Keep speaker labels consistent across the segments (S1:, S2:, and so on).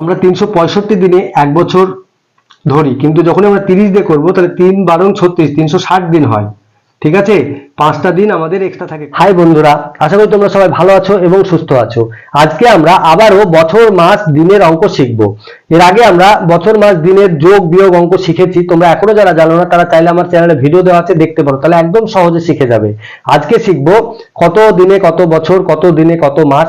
S1: আমরা তিনশো পঁয়ষট্টি দিনে এক বছর ধরি। কিন্তু যখন আমরা তিরিশ দিয়ে করব, তাহলে তিন বারো ছত্রিশ, তিনশো দিন হয়। ঠিক আছে? পাঁচটা দিন আমাদের এক্সট্রা থাকে। হাই বন্ধুরা, আশা করি তোমরা সবাই ভালো আছো এবং সুস্থ আছো। আজকে আমরা আবারও বছর মাস দিনের অঙ্ক শিখব। এর আগে আমরা বছর মাস দিনের যোগ, বিয়োগ অঙ্ক শিখেছি। তোমরা এখনও যারা জানো না, তারা চাইলে আমার চ্যানেলে ভিডিও দেওয়া আছে, দেখতে পারো। তাহলে একদম সহজে শিখে যাবে। আজকে শিখব কত দিনে কত বছর, কত দিনে কত মাস।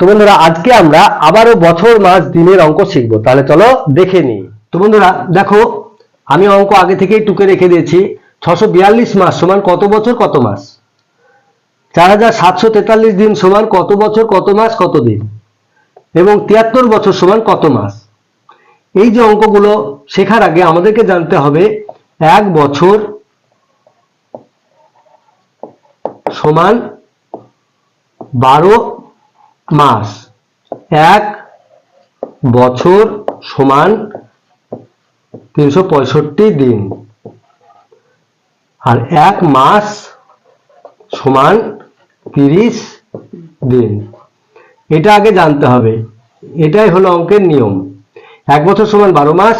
S1: তো বন্ধুরা, আজকে আমরা আবারও বছর, মাস, দিনের অঙ্ক শিখব। তাহলে চলো দেখে নিই। তো বন্ধুরা, দেখো, আমি অঙ্ক আগে থেকেই টুকে রেখে দিয়েছি। ছশো বিয়াল্লিশ মাস সমান কত বছর, কত মাস? চার হাজার সাতশো তেতাল্লিশ দিন সমান কত বছর, কত মাস, কত দিন? এবং তিয়াত্তর বছর সমান কত মাস? এই যে অঙ্কগুলো শেখার আগে আমাদেরকে জানতে হবে, এক বছর সমান বারো মাস। এক বছর সমান তিনশো পঁয়ষট্টি দিন। আর এক মাস সমান তিরিশ দিন। এটা আগে জানতে হবে। এটাই হলো অঙ্কের নিয়ম। এক বছর সমান বারো মাস,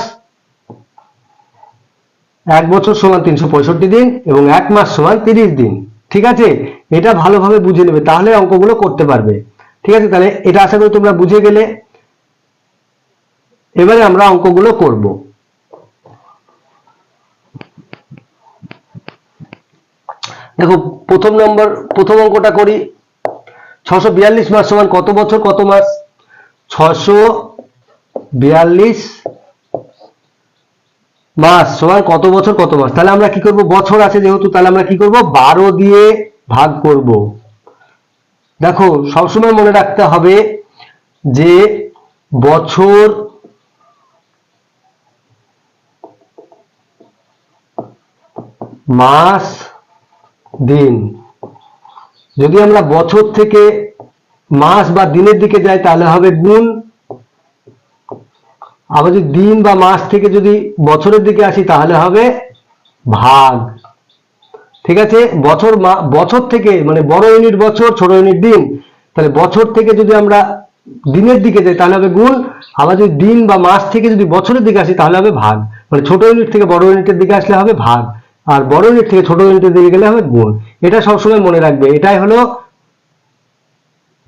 S1: এক বছর সমান তিনশো পঁয়ষট্টি দিন এবং এক মাস সমান তিরিশ দিন। ঠিক আছে? এটা ভালোভাবে বুঝে নেবে, তাহলে অঙ্কগুলো করতে পারবে। ঠিক আছে? তাহলে এটা আশা করি তোমরা বুঝে গেলে। এবারে আমরা অঙ্কগুলো করব। দেখো, প্রথম নম্বর, প্রথম অঙ্কটা করি। ছশো বিয়াল্লিশ মাস সমান কত বছর? কত মাস ছশো বিয়াল্লিশ মাস সমান কত বছর? কত মাস তাহলে আমরা কি করব? বছর আছে যেহেতু, তাহলে আমরা কি করব? বারো দিয়ে ভাগ করব। দেখো, সবসময় মনে রাখতে হবে যে বছর মাস দিন। যদি আমরা বছর থেকে মাস বা দিনের দিকে যাই, তাহলে হবে গুণ। আবার যদি দিন বা মাস থেকে যদি বছরের দিকে আসি, তাহলে হবে ভাগ। ঠিক আছে? বছর বছর থেকে মানে বড় ইউনিট বছর, ছোট ইউনিট দিন। তাহলে বছর থেকে যদি আমরা দিনের দিকে যাই, তাহলে হবে গুণ। আবার যদি দিন বা মাস থেকে যদি বছরের দিকে আসি, তাহলে হবে ভাগ। মানে ছোট ইউনিট থেকে বড় ইউনিটের দিকে আসলে হবে ভাগ। আর বড় ইউনিট থেকে ছোট ইউনিটের দিকে গেলে হবে গুণ। এটা সবসময় মনে রাখবে। এটাই হলো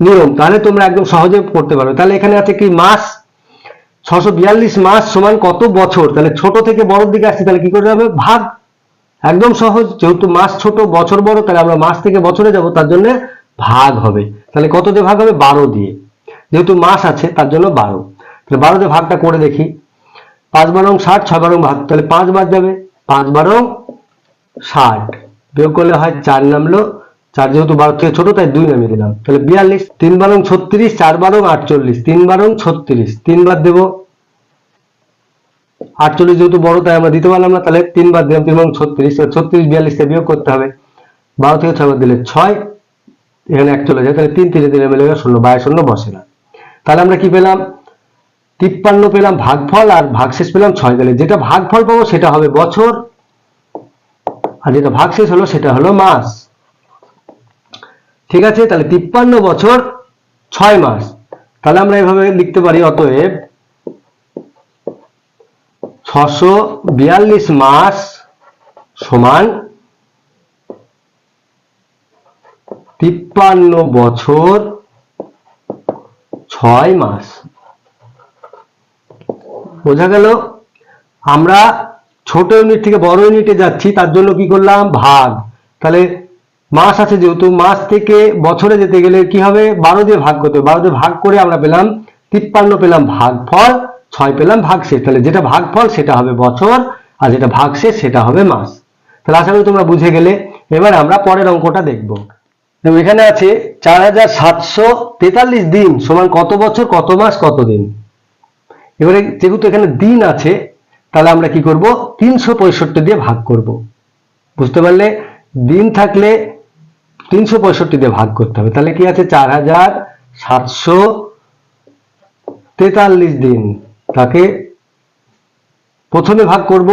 S1: নিয়ম। তাহলে তোমরা একদম সহজে করতে পারবে। তাহলে এখানে আছে কি মাস? ছশো বিয়াল্লিশ মাস সমান কত বছর? তাহলে ছোট থেকে বড়র দিকে আসছে, তাহলে কি করতে হবে? ভাগ। একদম সহজ, যেহেতু মাস ছোট, বছর বড়, তাহলে আমরা মাস থেকে বছরে যাব, তার জন্য ভাগ হবে। তাহলে কত দিয়ে ভাগ হবে? বারো দিয়ে। যেহেতু মাস আছে, তার জন্য বারো। তাহলে বারো দিয়ে ভাগটা করে দেখি। পাঁচ বারং ষাট, ছয় বারং ভাগ, তাহলে পাঁচ বাদ যাবে। পাঁচ বারং ষাট। বিয়োগ করলে হয় চার নামলো। চার যেহেতু বারো থেকে ছোট, তাই দুই নামিয়ে দিলাম। তাহলে বিয়াল্লিশ, তিন বারং ছত্রিশ, চার বারং আটচল্লিশ, তিন বারং ছত্রিশ। তিন বার দেবো। আটচল্লিশ যেহেতু বড়, তাই আমরা দিতে পারলাম না, তাহলে তিনবার দিলাম, তিন ছত্রিশ ছত্রিশ বিয়াল্লিশ থেকে বিয়োগ করতে হবে। বারো থেকে ছয় দিলে ছয়, এখানে এক চলে যায়, তাহলে তিন তিনে দিলে মিলে গেল শূন্য বাইরে শূন্য বসে না। তাহলে আমরা কি পেলাম? তিপ্পান্ন পেলাম ভাগফল আর ভাগশেষ পেলাম ছয়, তাহলে যেটা ভাগফল পাবো সেটা হবে বছর, আর যেটা ভাগশেষ হলো সেটা হলো মাস। ঠিক আছে, তাহলে তিপ্পান্ন বছর, ছয় মাস। তাহলে আমরা এভাবে লিখতে পারি, অতএব ছশো বিয়াল্লিশ মাস সমান তিপ্পান্ন বছর ছয় মাস। বোঝা গেল? আমরা ছোট ইউনিট থেকে বড় ইউনিটে যাচ্ছি, তার জন্য কি করলাম? ভাগ। তাহলে মাস আছে যেহেতু, মাস থেকে বছরে যেতে গেলে কি হবে? বারো দিয়ে ভাগ করতে হবে। বারো দিয়ে ভাগ করে আমরা পেলাম, তিপ্পান্ন পেলাম ভাগফল ছয় পেলাম ভাগশেষ তাহলে যেটা ভাগফল, সেটা হবে বছর, আর যেটা ভাগশেষ সেটা হবে মাস। তাহলে আশা করি তোমরা বুঝে গেলে। এবার আমরা পরের অঙ্কটা দেখব। দেখো, এখানে আছে চার হাজার সাতশো তেতাল্লিশ দিন সমান কত বছর, কত মাস, কত দিন। এবারে যেহেতু এখানে দিন আছে, তাহলে আমরা কি করব? তিনশো পঁয়ষট্টি দিয়ে ভাগ করব। বুঝতে পারলে? দিন থাকলে তিনশো পঁয়ষট্টি দিয়ে ভাগ করতে হবে। তাহলে কি আছে? চার হাজার সাতশো তেতাল্লিশ দিন। তাকে প্রথমে ভাগ করব।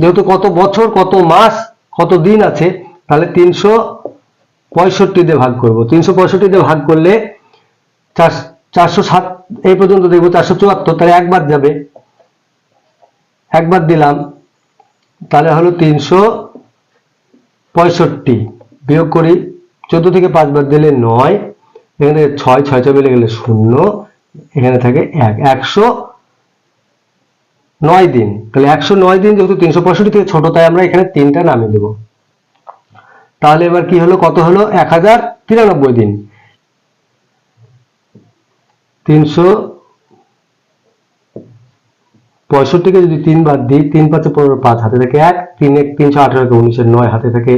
S1: যেহেতু কত বছর, কত মাস, কত দিন আছে, তাহলে তিনশো পঁয়ষট্টি দিয়ে ভাগ করব। তিনশো পঁয়ষট্টি দিয়ে ভাগ করলে চারশো সাত, এই পর্যন্ত দেখব চারশো চুয়াত্তর, তাহলে একবার যাবে। একবার দিলাম, তাহলে হলো তিনশো পঁয়ষট্টি বিয়োগ করি, চোদ্দ থেকে পাঁচবার দিলে নয়, এখানে ছয় ছয় ছয় মিলে গেলে শূন্য, এখানে থাকে এক, একশো নয় দিন। তাহলে একশো নয় দিন যেহেতু তিনশো পঁয়ষট্টি থেকে ছোট, তাই আমরা এখানে তিনটা নামিয়ে দেব। তাহলে এবার কি হলো, কত হলো? এক হাজার তিরানব্বই দিন। তিনশো পঁয়ষট্টিকে যদি তিনবার দিই, তিন পাঁচে পনেরো পাঁচ, হাতে থাকে এক, তিন এক, তিনশো আঠারোকে উনিশের নয়, হাতে থাকে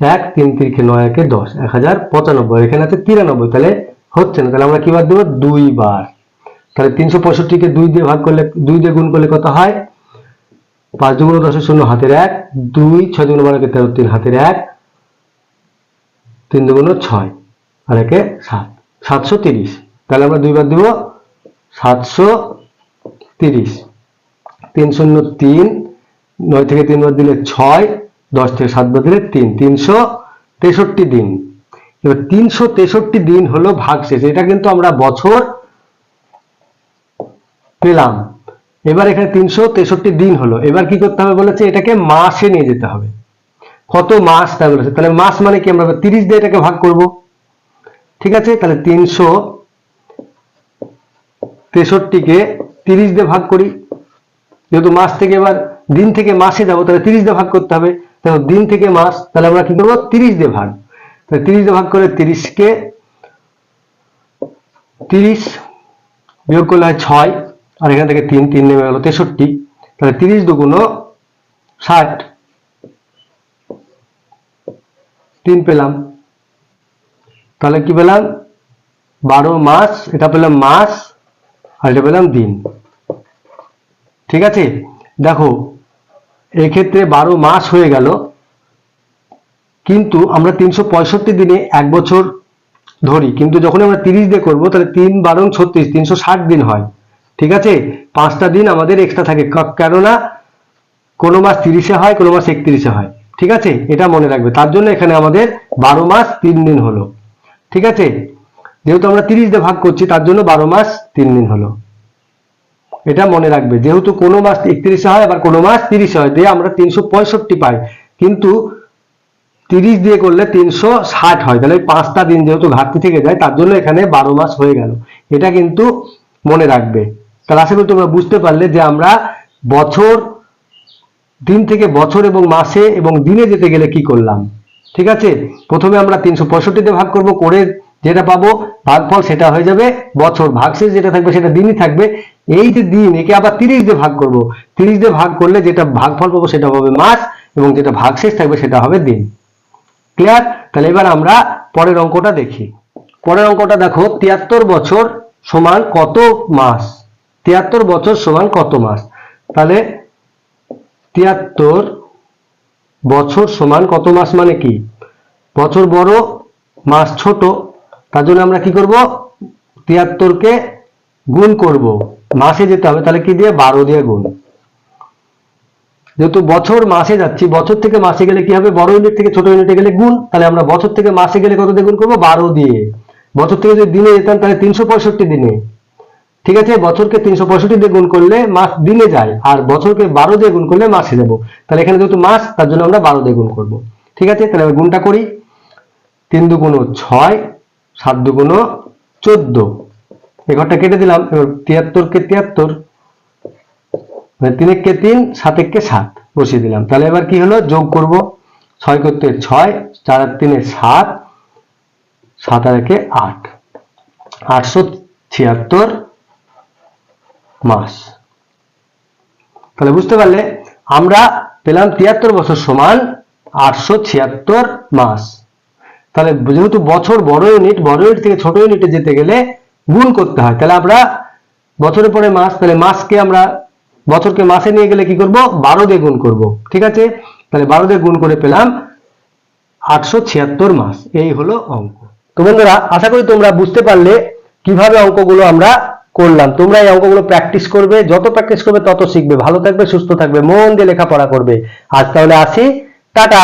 S1: এক, তিন তিরিখে নয়, একে দশ, এক হাজার পঁচানব্বই এখানে আছে তিরানব্বই, তাহলে হচ্ছে না। তাহলে আমরা কি বার দেবো? দুই বার। তাহলে তিনশো পঁয়ষট্টিকে দুই দিয়ে ভাগ করলে, দুই দিয়ে গুণ করলে কত হয়? পাঁচ দুগুণ দশের শূন্য হাতের এক, দুই ছয় দুগুণ বারোকে তেরো তিন হাতের এক, তিন দুগুণ ছয়, আর একে সাত, সাতশো তিরিশ। তাহলে আমরা দুইবার দিব সাতশো তিরিশ। তিন শূন্য তিন, নয় থেকে তিনবার দিলে ছয়, দশ থেকে সাতবার দিলে তিন, তিনশো তেষট্টি দিন। এবার তিনশো তেষট্টি দিন হলো ভাগশেষ। এটা কিন্তু আমরা বছর পেলাম। এবার এখানে তিনশো তেষট্টি দিন হলো। এবার কি করতে হবে বলেছে? এটাকে মাসে নিয়ে যেতে হবে। কত মাস তাই বলেছে তাহলে মাস মানে কি? আমরা তিরিশ দিয়ে এটাকে ভাগ করব। ঠিক আছে? তাহলে তিনশো তেষট্টিকে তিরিশ দিয়ে ভাগ করি। যেহেতু মাস থেকে এবার দিন থেকে মাসে যাব, তাহলে তিরিশ দিয়ে ভাগ করতে হবে। তাহলে দিন থেকে মাস, তাহলে আমরা কি করব? তিরিশ দিয়ে ভাগ। তাহলে তিরিশ দিয়ে ভাগ করে তিরিশকে তিরিশ বিয়োগ করলে হয় ছয়। আর এখান থেকে তিন তিন নেমে গেল তেষট্টি। তাহলে তিরিশ দুগুণ ষাট। তিন পেলাম। তাহলে কি পেলাম? বারো মাস, এটা পেলাম মাস, আর এটা পেলাম দিন। ঠিক আছে? দেখো, এক্ষেত্রে বারো মাস হয়ে গেল। কিন্তু আমরা তিনশো পঁয়ষট্টি দিনে এক বছর ধরি। কিন্তু যখন আমরা তিরিশ দিয়ে করব, তাহলে তিন বারং ছত্রিশ, তিনশো দিন হয়। ঠিক আছে? পাঁচটা দিন আমাদের এক্সট্রা থাকে। কেননা কোনো মাস তিরিশে হয়, কোনো মাস একত্রিশে হয়। ঠিক আছে? এটা মনে রাখবে। তার জন্য এখানে আমাদের বারো মাস তিন দিন হলো। ঠিক আছে? যেহেতু আমরা তিরিশ দিয়ে ভাগ করছি, তার জন্য বারো মাস তিন দিন হলো। এটা মনে রাখবে। যেহেতু কোনো মাস একত্রিশে হয়, আবার কোনো মাস তিরিশে হয়, দিয়ে আমরা তিনশো পঁয়ষট্টি পাই। কিন্তু তিরিশ দিয়ে করলে তিনশো ষাট হয়। তাহলে পাঁচটা দিন যেহেতু ঘাটতি থেকে যায়, তার জন্য এখানে বারো মাস হয়ে গেল। এটা কিন্তু মনে রাখবে। তাহলে আশা করি তোমরা বুঝতে পারলে যে আমরা বছর, দিন থেকে বছর এবং মাসে এবং দিনে যেতে গেলে কি করলাম? ঠিক আছে? প্রথমে আমরা তিনশো পঁয়ষট্টিতে ভাগ করব, করে যেটা পাবো, ভাগফল সেটা হয়ে যাবে বছর, ভাগশেষ যেটা থাকবে সেটা দিনই থাকবে। এই যে দিন, একে আবার তিরিশ দিয়ে ভাগ করব। তিরিশ দিয়ে ভাগ করলে যেটা ভাগফল পাবো সেটা হবে মাস এবং যেটা ভাগশেষ থাকবে সেটা হবে দিন। ক্লিয়ার? তাহলে এবার আমরা পরের অঙ্কটা দেখি। পরের অঙ্কটা দেখো, তিয়াত্তর বছর সমান কত মাস? তিয়াত্তর বছর সমান কত মাস? তাহলে তিয়াত্তর বছর সমান কত মাস মানে কি? বছর বড়, মাস ছোট, তার জন্য আমরা কি করব? তিয়াত্তরকে গুণ করব। মাসে যেতে হবে, তাহলে কি দিয়ে? বারো দিয়ে গুণ। যেহেতু বছর মাসে যাচ্ছি, বছর থেকে মাসে গেলে কি হবে? বড় ইউনিট থেকে ছোট ইউনিটে গেলে গুণ, তাহলে আমরা বছর থেকে মাসে গেলে কত দিয়ে গুণ করব? বারো দিয়ে। বছর থেকে যদি দিনে যেতাম, তাহলে তিনশো পঁয়ষট্টি দিনে। ঠিক আছে, বছরকে তিনশো পঁয়ষট্টি দিয়ে গুণ করলে মাস দিনে যায়, আর বছরকে বারো দিয়ে গুণ করলে মাসে দেবো। তাহলে এখানে যেহেতু মাস, তার জন্য আমরা বারো দিয়ে গুণ করব। ঠিক আছে, তাহলে এবার গুণটা করি। তিন দুগুণ ছয়, সাত দুগুণ চোদ্দ। এই ঘরটা কেটে দিলাম, এবার তিয়াত্তরকে তিয়াত্তর মানে তিন এককে তিন সাত সাত বসিয়ে দিলাম। তাহলে এবার কি হলো? যোগ করব। ছয় করতে ছয়, চার আর তিনে সাত সাত আর একে আট। আটশো ছিয়াত্তর মাস। তাহলে বুঝতে পারলে আমরা পেলাম তিয়াত্তর বছর সমান আটশো ছিয়াত্তর মাস। তাহলে যেহেতু বছর বড় ইউনিট বড় ইউনিট থেকে ছোট ইউনিটে যেতে গেলে গুণ করতে হয়। তাহলে আমরা বছরের পরে মাস, তাহলে মাসকে আমরা বছরকে মাসে নিয়ে গেলে কি করব? বারো দিয়ে গুণ করব। ঠিক আছে? তাহলে বারো দিয়ে গুণ করে পেলাম আটশো ছিয়াত্তর মাস। এই হলো অঙ্ক। তো বন্ধুরা, আশা করি তোমরা বুঝতে পারলে কীভাবে অঙ্কগুলো আমরা করলাম। তোমরা এই অঙ্কগুলো প্র্যাকটিস করবে, যত প্র্যাকটিস করবে তত শিখবে। ভালো থাকবে, সুস্থ থাকবে, মন দিয়ে লেখাপড়া করবে। আজ তাহলে আসি। টাটা!